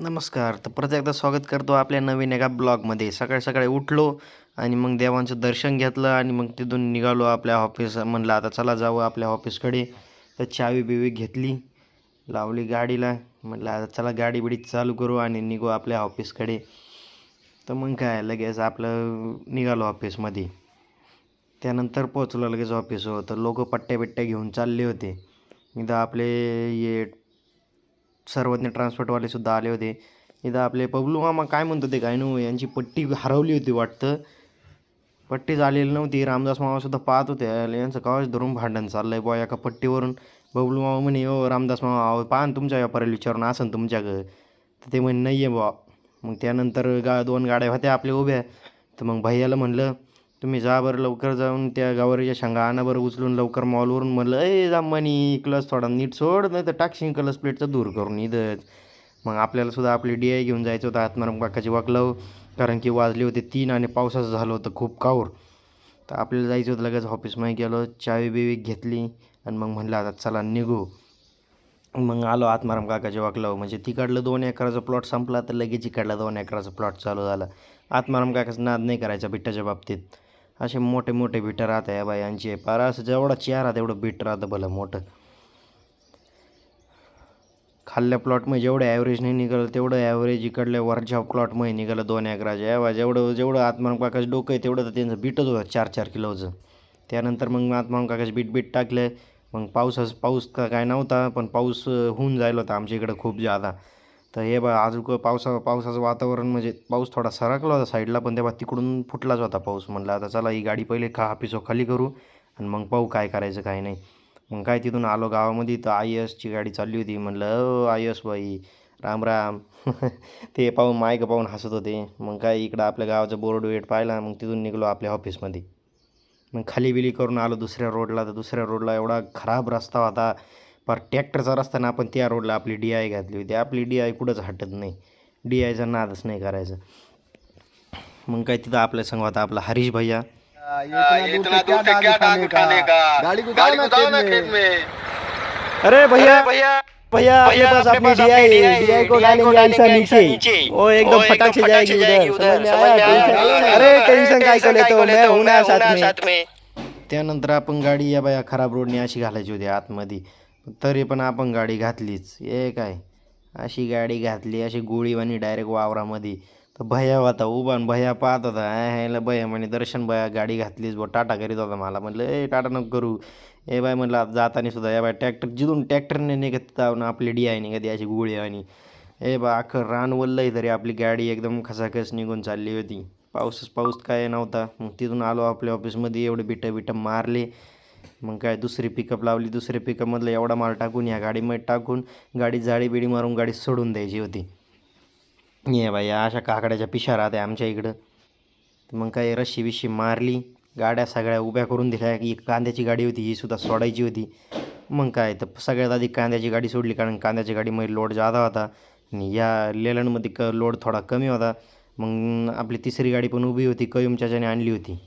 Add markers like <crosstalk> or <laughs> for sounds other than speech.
नमस्कार. तर परत एकदा स्वागत करतो आपल्या नवीन एका ब्लॉगमध्ये. सकाळी सकाळी उठलो आणि मग देवांचं दर्शन घेतलं आणि मग तिथून निघालो आपल्या ऑफिस. म्हणलं आता चला जावं आपल्या ऑफिसकडे. तर चावी बिवी घेतली लावली गाडीला. म्हटलं आता चला गाडी बिडी चालू करू आणि निघू आपल्या ऑफिसकडे. तर मग काय लगेच आपलं निघालो ऑफिसमध्ये. त्यानंतर पोचलो लगेच ऑफिसवर. तर लोक पट्ट्या बिट्ट्या घेऊन चालले होते. इथं आपले ये सर्वज्ञ ट्रान्सपोर्टवाले सुद्धा आले होते. इथं आपले पबलू मामा काय म्हणतो ते काय यांची पट्टी हरवली होती वाटतं. पट्टी झालेली नव्हती. रामदास मामासुद्धा पाहत होते यांचं कावच धरून भांडण चाललं आहे बुवा एका पट्टीवरून. बबलू मामा म्हणे ओ रामदास मामा अहो पहा तुमच्या व्यापाऱ्याला विचारून असन तुमच्याकडं. तर ते म्हणे नाही आहे बुवा. मग त्यानंतर गा दोन गाड्या होत्या आपल्या उभ्या. तर मग भैयाला म्हणलं तुम्ही जा बरं लवकर जाऊन त्या गावारीच्या शेंगा आणा बरं उचलून लवकर मॉलवरून म्हणलं ए जांबानी क्लस थोडा नीट सोड नाही तर टाकशीन क्लस प्लेटचं दूर करून इथंच. मग आपल्यालासुद्धा आपली डी आय घेऊन जायचं होतं आत्माराम काकाची वाकलव कारण की वाजले होते तीन आणि पावसाचं झालं होतं खूप कावर तर आपल्याला जायचं होतं लगेच ऑफिसमध्ये गेलो चावी बिवी घेतली आणि मग म्हणलं आता चला निघू. मग आलो आत्माराम काकाच्या वाकलाव. म्हणजे तिकडलं दोन एकराचा प्लॉट संपला तर लगेच इकडला दोन एकराचा प्लॉट चालू झाला. आत्माराम काकाचं नाद नाही करायचा बिट्टाच्या बाबतीत. असे मोठे मोठे बिटं राहत आहे बाई यांचे पार असं जेवढा चेहरा तेवढं बीट राहतं भलं मोठं. खाल्ल्या प्लॉटमध्ये जेवढं ॲव्हरेज नाही निघालं तेवढं ॲव्हरेज इकडल्या वरच्या प्लॉटमध्ये निघालं दोन एकराच्या या जेवढं जेवढं आत्मान काकाचं डोकं आहे तेवढं तर त्यांचं बीटच होतं चार चार किलोचं. त्यानंतर मग आत्मान काकाचे बीट बीट टाकले. मग पाऊस पाऊस का काय नव्हता पण पाऊस होऊन जायला होता आमच्या इकडं खूप जादा तर हे बा अजून पावसा पावसाचं वातावरण म्हणजे पाऊस थोडा सरकला होता साईडला पण तेव्हा तिकडून फुटलाच होता पाऊस. म्हणलं आता चला ही गाडी पहिले खा पिसो खाली करू आणि मग पाहू काय करायचं काय नाही. मग काय तिथून आलो गावामध्ये तर आय एसची गाडी चालली होती. म्हणलं आय एस बाई राम राम. <laughs> ते पाहून मायक पाहून हसत होते. मग काय इकडं आपल्या गावाचं बोर्ड वेट पाहिला मग तिथून निघलो आपल्या ऑफिसमध्ये. मग खाली बिली करून आलो दुसऱ्या रोडला. तर दुसऱ्या रोडला एवढा खराब रस्ता होता. पर ट्रॅक्टरचा रस्ता ना आपण त्या रोडला आपली डी आय घातली होती. आपली डी आय कुठंच हटत नाही. डी आयचा नादच नाही करायचं. मग काय तिथं आपल्या संग होता आपला हरीश भैया. अरे भैया भैया भैया अपने पास अपनी डी आई डी आई को डालेंगे ऐसा नीचे. ओ एकदम फटाक से जाएगी उधर. समझ में आया अरे टेंशन काय को लेते हो मैं हूं ना साथ में त्यानंतर आपण गाडी या बाया खराब रोडने अशी घालायची होती आतमध्ये. तरी पण आपण गाडी घातलीच. हे काय? अशी गाडी घातली अशी गोळीवाणी डायरेक्ट वावरामध्ये. तर भया होता उभा आणि पाहत होता. ह्याला भया म्हणे दर्शन भया गाडी घातलीच बा टाटा करीत होता मला. म्हटलं ए टाटा नको करू. ए बाय म्हटलं जाताना सुद्धा. या बाय ट्रॅक्टर जिथून ट्रॅक्टरने निघत जाऊन आपली डी आय निघत अशी गोळी आणि. ए बा अख्खं रान वल्लंय तरी आपली गाडी एकदम खसाखस निघून चालली होती. पाऊसच पाऊस काय नव्हता. मग तिथून आलो आपल्या ऑफिसमध्ये एवढे बिटं बिटं मारले. मग काय दुसरी पिकअप लावली. दुसऱ्या पिकअपमधलं एवढा माल टाकून या गाडीमध्ये टाकून गाडी जाळी बिडी मारून गाडी सोडून द्यायची होती. ये बाई या अशा काकड्याच्या पिशा राहत्या आमच्या इकडं. मग काय रशी बिशी मारली. गाड्या सगळ्या उभ्या करून दिल्या. एक कांद्याची गाडी होती ही सुद्धा सोडायची होती. मग काय तर सगळ्यात आधी कांद्याची गाडी सोडली कारण कांद्याच्या गाडीमध्ये लोड जादा होता. आणि या लेलनमध्ये क लोड थोडा कमी होता. मग आपली तिसरी गाडी पण उभी होती कयुमच्याच्याने आणली होती.